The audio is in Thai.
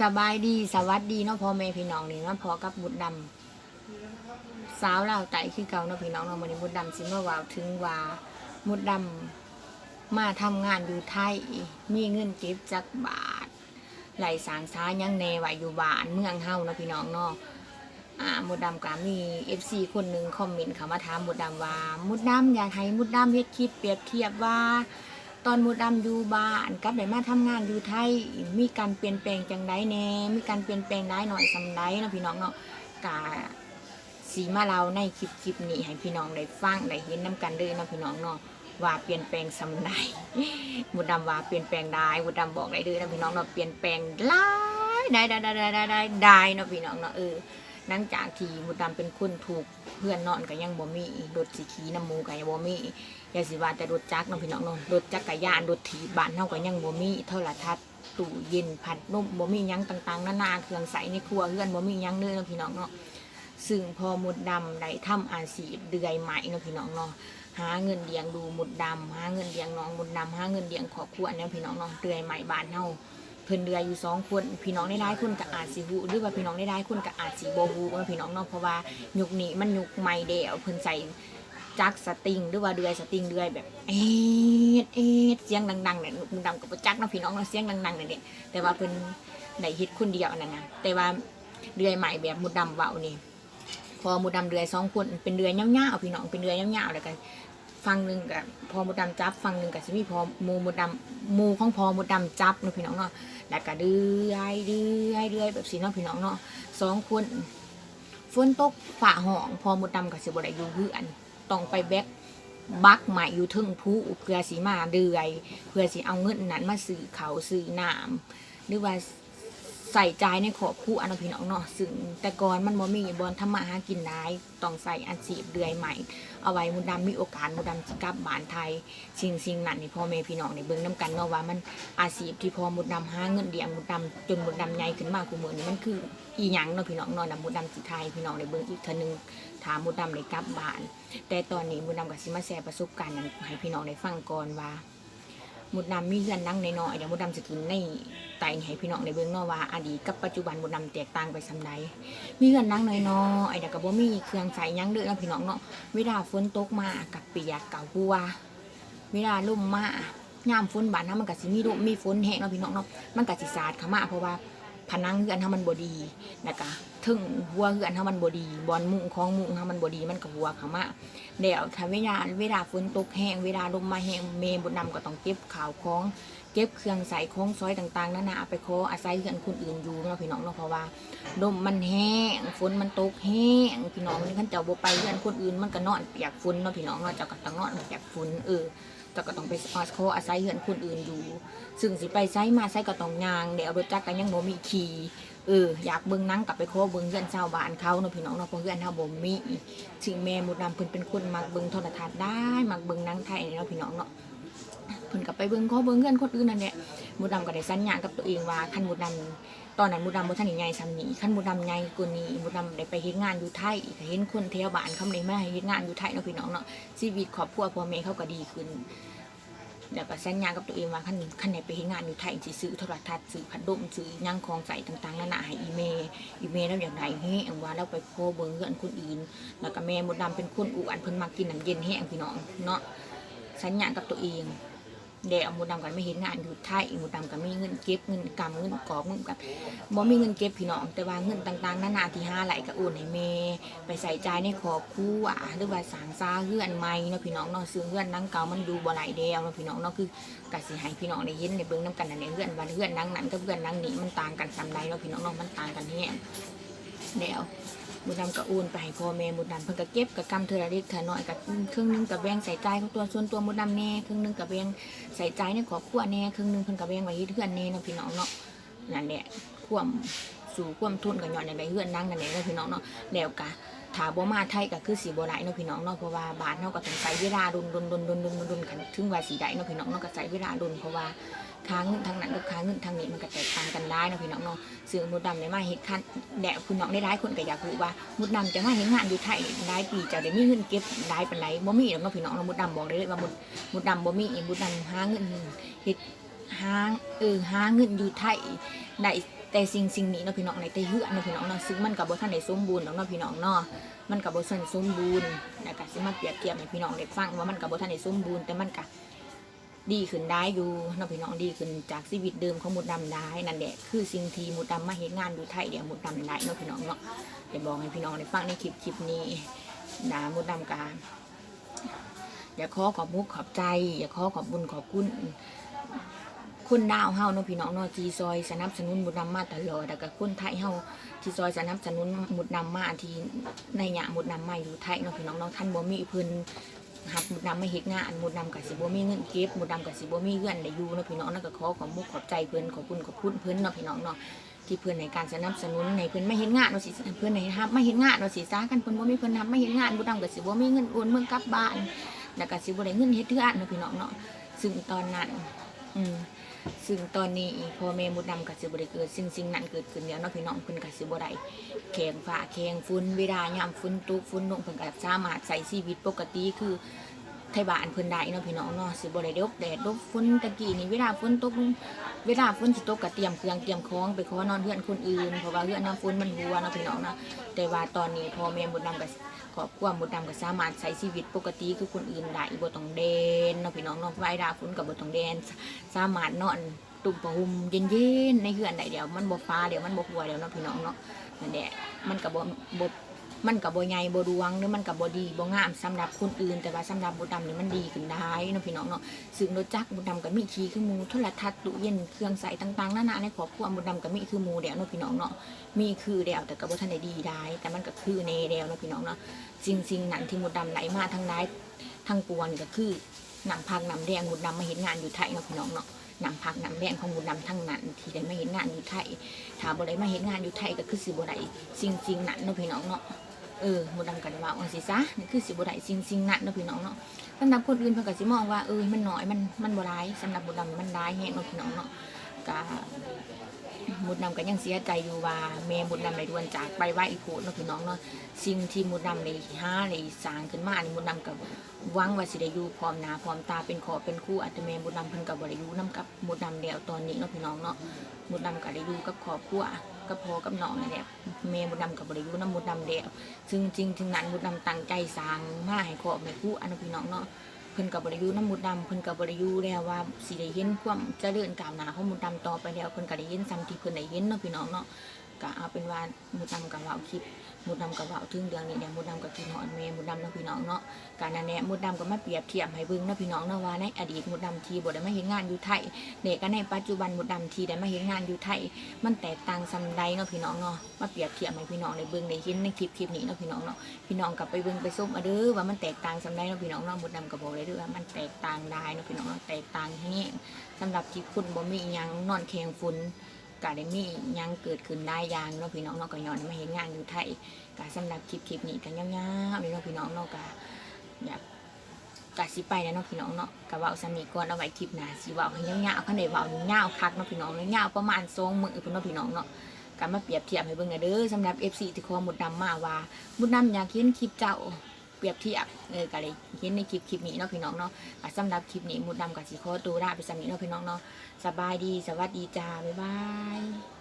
สบายดีสวัสดีเนาะพ่อแม่พี่น้องนี่มาพอกับบุตรดำสาวเลาไต่คือเก่าเนาะพี่น้องเนาะมื้อนี้บุตรดำสิมาเว่าถึงว่ามุดดำมาทำงานอยู่ไทยมีเงินเก็บจักบาทไหลสางช้ายังแนไว้อยู่บ้านเมืองเฮาเนาะพี่น้องเนาะอ่ามุดดำก็มี FC คนหนึ่งคอมเมนต์เขามาถามมุดดำว่ามุดดำอยากให้มุดดำเฮ็ดคลิปเปรียบเทียบว่า ตอนมุดดำอยู่บ้านกับได้มาทำงานอยู่ไทยมีการเปลี่ยนแปลงจังไดแน่มีการเปลี่ยนแปลงได้หน่อยสำไดเนาะพี่น้องเนาะกะสีมาเราในคลิปคลิปนี้ให้พี่น้องได้ฟังได้เห็นน้กันเลยเนาะพี่น้องเนาะว่าเปลี่ยนแปลงสำไดมุดดำว่าเปลี่ยนแปลงได้มุดดำบอกได้เลยนะพี่น้องเนาะเปลี่ยนแปลงหลายได้ได้ได้ได้ได้ได้เนาะพี่น้องเนาะเออ หลังจากที่มุดดำเป็นคนถูกเพื่อนนอนก็ยังบ่มีรถสีขีน้ำมูก็ยังบ่มียาสิว่าแต่รถจักรเนาะพี่น้องเนาะรถจักรยานรถถีบบ้านเฮาก็ยังบ่มีโทรทัศน์ตู้เย็นพัดลมบ่มีหยังต่างๆนานาเครื่องใส่ในครัวเรือนบ่มีหยังเลยเนาะพี่น้องเนาะซึ่งพอมุดดำได้ทำอาชีพเดือยใหม่เนาะพี่น้องเนาะหาเงินเลี้ยงดูมุดดำหาเงินเลี้ยงน้องมุดดำหาเงินเลี้ยงครอบครัวเนี่ยพี่น้องเนาะเดือยใหม่บ้านเฮา พิ่นเดือยอยู่สองคนพี่น้องได้หลายคนก็อาจสิฮู้หรือว่าพี่น้องได้หลายคนก็อาจสิบ่ฮู้เนาะพี่น้องเนาะเพราะว่ายุคนี้มันยุคใหม่แล้วเพิ่นใส่จักสตริงหรือว่าเดือยสตริงเดือยแบบเอ็ดเอ็ดเสียงดังๆเนี่ยมึงดำกับจักเนาะพี่น้องเนาะเสียงดังๆเนี่ยเนี่ยแต่ว่าเพิ่นได้เฮ็ดคนเดียวอันนั้นนะแต่ว่าเดือยใหม่แบบมุดดำเว้านี่พอมุดดำเดือยสองคนเป็นเดือยยาวๆพี่น้องเป็นเดือยยาวๆแล้วกัน ฟังหนึ่งกับพอมดดำจับฟังหนึ่งกับสิมีพอมูมดดำมูของพอมดดำจับเนาะพี่น้องเนาะแล้วก็เดือยเดือยเดือยแบบสีเนาะพี่น้องเนาะสองคนฝนตกฝ่าห้องพอมดดำกับสิบได้อยู่เพื่อนต้องไปแบกบักใหม่อยู่ทึงผู้เพื่อสีมาเดือย เพื่อสีเอาเงินนั้นมาซื้อเขาวซื้อน้ำหรือว่า ใส่ใจในขอบคู่อนนพี่น้องเนาะซึ่งแต่ก่อนมันบ่มีบอลทำมาหากินได้ต้องใส่อาชีพเดือยใหม่ เอาไว้มุดดำมีโอกาสมุดดำจะกลับบ้านไทยสิ่งสิ่งนั้นนี่พ่อแม่พี่น้องในเบิ่งน้กันเนาะว่ามันอาชีพที่พอมุดดำหาเงินเลี้ยงมุดดำจนมุดดำใหญ่ขึ้นมาคูมือนนี่มันคืออีหยังเนาะพี่น้องเนาะนำมุดดำสิไทยพี่น้องในเบิ่งอีกเทอนึงถามมุดดำในกลับบ้าน แต่ตอนนี้มุดดำกับซิมาแชร์ประสบการณ์นั้นให้พี่น้องได้ฟังก่อนว่า มุดดำมีเงื่อนนั่งในนอเดี๋ยวมุดดำจะกินในไตให้พี่น้องในเบื้องนอว่าอดีตกับปัจจุบันมุดดำแตกต่างไปสำใดมีเงื่อนนั่งในนอไอเดี๋ยวกับ่มีเครื่องใส่ยั้งเด้อพี่น้องเนาะเวลาฝนตกมากับเปียกเก่าบัวเวลาลมมายามฝนบานนะมันกับสิมีลมมีฝนแห้งเนาะพี่น้องเนาะมันกับสิสาดเขามาเพราะว่า ผนังเฮือนเฮามันบ่ดีแล้วก็ถึงหัวเฮือนเฮามันบ่ดีบอนมุงของมุงเฮามันบ่ดีมันก็หัวเข้ามาเดี๋ยวถ้าเวลาเวลาฝนตกแห้งเวลาลมมาแห้งเมย์บนนำก็ต้องเก็บข่าวของเก็บเครื่องใส่ของซอยต่างๆนั่นนะเอาไปขออาศัยเพื่อนคนอื่นอยู่เนาะพี่น้องเนาะเพราะว่าลมมันแห้งฝนมันตกแห้งพี่น้องนี่ขั้นเจ้าบ่ไปเพื่อนคนอื่นมันก็นอนเปียกฝนเนาะพี่น้องเนาะเจ้าก็ต้องนอนเปียกฝนเออ จะก็ต้องไปขออาศัยเพื่อนคนอื่นอยู่ ซึ่งสิไปไซมาไซก็ต้องยางเดี๋ยวรถจักรก็ยังบ่มีขี่เอออยากเบิ้งนั่งกลับไปโคเบิ้งเพื่อนชาวบ้านเขาเนาะพี่น้องเนาะเพราะเพื่อนเฮาบ่มีถึงแม่มุดดำเพิ่นเป็นคนมักเบิ้งโทรทัศน์ได้มักเบิ้งนั่งไทยเนาะพี่น้องเนาะ เพิ่นก็ไปเบิ่งข้อเบิ่งเงินคนอื่นนั่นแหละมุดดำก็ได้สัญญากับตัวเองว่าคันมุดดำตอนนั้นมุดดำบ่ทันได้ใหญ่ซ้ำนี้คันมุดดำใหญ่กว่านี้มุดดำได้ไปเฮ็ดงานอยู่ไทยก็เห็นคนแถวบ้านเขาได้มาเฮ็ดงานอยู่ไทยเนาะพี่น้องเนาะชีวิตครอบครัวพ่อแม่เขาก็ดีขึ้นแล้วก็สัญญากับตัวเองว่าคันคันไหนไปเฮ็ดงานอยู่ไทยสิซื้อโทรทัศน์ซื้อพัดลมซื้อยังของใส่ต่างๆนานาให้อีเมลอีเมลแล้วอย่างไรเฮ้อังว่าเราไปโคเบิ่งเงินคนอื่น แล้วก็แม่มดดำเป็นคนอ้วนเพิ่นมากินน้ำเย็นแห้งพี่น้องเนาะสัญญากับตัวเอง เดี๋ยวมดดำกันไม่เห็นงานอยู่ไทยมดดำก็มีเงินเก็บเงินกำเงินกอบเงินกับบ่มีเงินเก็บพี่น้องแต่ว่าเงินต่างๆนานาที่หาไหลก็โอนให้แม่ไปใส่ใจในครอบครัวหรือว่าสางซาเฮื่อนใหม่เนาะพี่น้องเนาะซึ่งเฮื่อนนั่งเก่ามันดูบ่ไหลเดียวเนาะพี่น้องเนาะคือกสิให้พี่น้องได้เห็นในเบิ่งนํกันนั่นเฮื่อนว่าเฮื่อนนั่งนั้นกับเฮื่อนนั่งนี้มันต่างกันซำใดเนาะพี่น้องเนาะมันต่างกันแฮงเดี๋ยว มุดดำก็โอนไปให้พ่อแม่มุดดำเพิ่นก็เก็บกับกำเธอระเล็กเธอน้อยกับครึ่งหนึงกับแบ่งใส่ใจของตัวส่วนตัวมุดดำแน่ครึ่งหนึงกับแบ่งใส่ใจในครอบครัวแน่ครึ่งหนึงเพิ่นก็แบ่งไว้ที่เพื่อนแน่เนาะพี่น้องเนาะนั่นแหละควมสู่ควมทุนกับย้อนในใบเฮือนนั่งนั่นแหละเนาพี่น้องเนาะแล้วกะ ถ้าบ่มาไทยก็คือสิบ่ได้เนาะพี่น้องเนาะเพราะว่าบ้านเฮาก็ต้องใช้เวลาดุนดุนดุนดุนดุนดนคันถึงว่าสิได้เนาะพี่น้องเนาะก็ใช้เวลาดุนเพราะว่าค้างเงินทางนั้นกับค้างเงินทางนี้มันก็แตกต่างกันได้เนาะพี่น้องเนาะซึ่งมุดดำได้มาเฮ็ดคันแดะคุณน้องได้หลายคนก็อยากรู้ว่ามุดดำจะมาเห็นงานอยู่ไทยหลายปีจะได้มีเงินเก็บหลายปานไหนบ่มีเนาะพี่น้องเราะมุดดำบอกได้เลยว่ามุดมุดดำบ่มีมุดดำหาเงินเฮ็ดหาเออหาเงินอยู่ไทยได้ แต่สิ่งสิ่งนี้เนาะพี่น้องในแต่เหือเนาะพี่น้องเนาะซึ่งมันกับบ่ทันได้สมบูรณ์ดอกเนาะพี่น้องเนาะมันกับบ่ทันสมบูรณ์แล้วก็สิมาเปรียบเทียบให้พี่น้องได้ฟังว่ามันกับบ่ทันได้สมบูรณ์แต่มันก็ดีขึ้นได้อยู่เนาะพี่น้องดีขึ้นจากชีวิตเดิมของหมุดดำได้นั่นแหละคือสิ่งที่หมุดดำมาเฮ็ดงานอยู่ไทยเดี๋ยวหมุดดำได้เนาะพี่น้องเนาะเดี๋ยวบอกให้พี่น้องได้ฟังในคลิปคลิปนี้นะหมุดดำกาอย่าขอขอบมุกขอบใจ อย่าขอขอบบุญขอบคุณ คุณดาวเฮาเนาะพี่น้องเนาะที่ซอยสนับสนุนหมุดนำมาตลอดแล้วก็คนไทยเฮาที่ซอยสนับสนุนหมุดนำมาที่ในหยะหมุดนำมาอยู่ไทยเนาะพี่น้องเนาะท่านบ่มีเพิ่นหับหมุดนำไมาเฮ็ดงานหมุดนำกับสิบ่มีเงินเก็บหมุดนำกับสิบ่มีเงินได้อยู่เนาะพี่น้องนั่นก็ขอขอบมุกขอบใจเพิ่นขอบคุณขอบคุณเพิ่นเนาะพี่น้องเนาะที่เพิ่นในการสนับสนุนในเพิ่นไม่เฮ็ดงานว่าสิเพิ่นในฮับไม่เฮ็ดงานว่าสิซากันเพิ่นบ่มีเพิ่นทำไม่เฮ็ดงานหมุดนำกับสิบ่มีเงินโอนเมืองกลับบ้านแล้วก็สิบ่ได้เงินเฮ็ดเทื่อนเนาะพี่น้องเนาะซึ่งตอนนั้นอืม ซึ่งตอนนี้พ่อแม่มุดดำกับสิบริเกิดซึ่งสิ่งนั้นเกิดขึ้นแล้วเนาะพี่น้องเพิ่นกับสิบไดแข่งฝ่าแข่งฟุ้นเวลายามฟุ้นตุกฟุ้นลงเพิ่นก็สามารถใส่ชีวิตปกติคือ ไทยบ้านเพิ่นได้เนาะพี่น้องเนาะสิบ่ได้ดกแดดดกฝนตะกี้นี่เวลาฝนตกเวลาฝนสิตกก็เตรียมเครื่องเตรียมของไปขอนอนเฮือนคนอื่นเพราะว่าเฮือนน้ำฝนมันหัวเนาะพี่น้องเนาะแต่ว่าตอนนี้พ่อแม่มุดดำกับครอบครัวมุดดำก็สามารถใช้ชีวิตปกติคือคนอื่นได้บ่ต้องเดนเนาะพี่น้องเนาะไว้ดาฝนก็บ่ต้องเดนสามารถนอนตุ่มผ้าห่มเย็นๆในเฮือนได้เดี๋ยวมันบ่ฟ้าเดี๋ยวมันบ่หัวเดี๋ยวเนาะพี่น้องเนาะนั่นแหละมันก็บ่บ่ มันก็บ่ใหญ่บ่ดวงหรือมันก็บ่ดีบ่งามสำหรับคนอื่น แต่ว่าสำหรับบุดำเนี่มันดีขึ้นได้นะพี่น้องเนาะซึ่งรถจักบุดำก็มีขี่คือมูโทรทัศน์ตู้เย็นเครื่องใส่ต่างๆนานาในครอบครัวบุดำก็มีคือมูเดียวนะพี่น้องเนาะมีคือเดียวแต่ก็บ่ทันได้ดีได้แต่มันก็คือในเดียวนะพี่น้องเนาะสิ่งสิ่งนั้นที่บุดำไหลมาทั้งได้ทั้งปวงนี่ก็คือหนังพักหนังแดงบุดำมาเห็นงานอยู่ไทยนะพี่น้องเนาะนำผักนำแดงของบุญนำทั้งนั้น ที่ได้มาเห็นงานอยู่ไทยถ้าบ่ได้มาเห็นงานอยู่ไทยก็คือสิบ่ได้สิ่งสิ่งนั้นเนาะพี่น้องเนาะ เออบุญนำกันว่าว่าสิซะนี่คือสิบ่ได้สิ่งสิ่งนั้นเนาะพี่น้องเนาะสำหรับคนอื่นเพิ่นก็สิมองว่าเออมันน้อยมันมันบ่ร้ายสำหรับบุญนำมันร้ายแฮงเนาะพี่น้องเนาะก็บุญนำก็ยังเสียใจอยู่ว่าแม่บุญนำได้ดวนจากไปไว้อีกโพดเนาะพี่น้องเนาะสิ่งที่บุญนำได้หาได้สร้างขึ้นมานี่บุญนำก็หวังว่าสิได้อยู่พร้อมหน้าพร้อมตาเป็นขอเป็นคู่อัตแม่บุญนำเพิ่นก็บ่ได้อยู่นํกับบุญนำแล้วตอนนี้เนาะพี่น้องเนาะบุญนำก็ได้อยู่กับครอบครัว กับพ่อกับน้องนี่นแหละแม่มุดนำกับบริยู่นํบุญนำเดียวซึ่งจริงถึงนั้นมุดนำตั้งใจสร้างมาให้ครอบแม่คู่อนุพี่น้องเนาะเพิ่นกับบริยู่นํบุญนำเพิ่นกับบริยุแล้วว่าสิได้เห็นความเจริญก้าวหน้าของมุดนำต่อไปแล้วเพิ่นก็ได้เห็นซ้ำที่เพิ่นได้เห็นเนาะพี่น้องเนาะ ก็เอาเป็นว่าบุญนำก็เว้าคลิปมุดดำกับว่าถึงเดือนนี้เนี่ยมุดดำกับกินหอนเมมุดดำเนาะพี่น้องเนาะการนั้นเนี่ยมุดดำก็มาเปรียบเทียบให้เบิ่งเนาะพี่น้องเนาะว่าในอดีตมุดดำทีบ่ได้มาเห็นงานอยู่ไทยเด็กก็ในปัจจุบันมุดดำทีได้มาเห็นงานอยู่ไทย มันแตกต่างซำใดเนาะพี่น้องเนาะมาเปรียบเทียบให้พี่น้องได้เบิ่งได้เห็นในคลิปคลิปนี้เนาะพี่น้องเนาะพี่น้องกลับไปเบิ่งไปส้มอาเด้อว่ามันแตกต่างซำใดเนาะพี่น้องเนาะมุดดำก็บบอกเลยเด้อว่ามันแตกต่างได้เนาะพี่น้องเนาะแตกต่างแฮงสำหรับที่คุณบ่มีอิหยังนอนแข็งฝุ่น ก็ได้มีอิหยังเกิดขึ้นได้ย่างเนาะพี่น้องเนาะก็ย้อนมาเห็นงานอยู่ไทยก็สำหรับคลิปคลิปนี้กันยาวๆเลยเนาะพี่น้องเนาะก็อยากกะสิไปแล้วเนาะพี่น้องเนาะกะเว้าสามีก่อนเอาไว้คลิปหน้าสิเว้าให้ยาวๆคันได้เว้ายาวคักเนาะพี่น้องเนาะยาวประมาณ2มื้อพุ่นเนาะพี่น้องเนาะก็มาเปรียบเทียบให้เบิ่งกันเด้อสำหรับ FC ที่ขอหมุดดำมาว่าหมุดดำอยากเห็นคลิปเจ้า เปรียบเทียบเออก็เลยเห็นในคลิปคลิปนี้เนาะพี่น้องเนาะก็สำหรับคลิปนี้มุดดำกับสีขอตัวลาไปสำนี้เนาะพี่น้องเนาะสบายดีสวัสดีจ้าบ๊ายบาย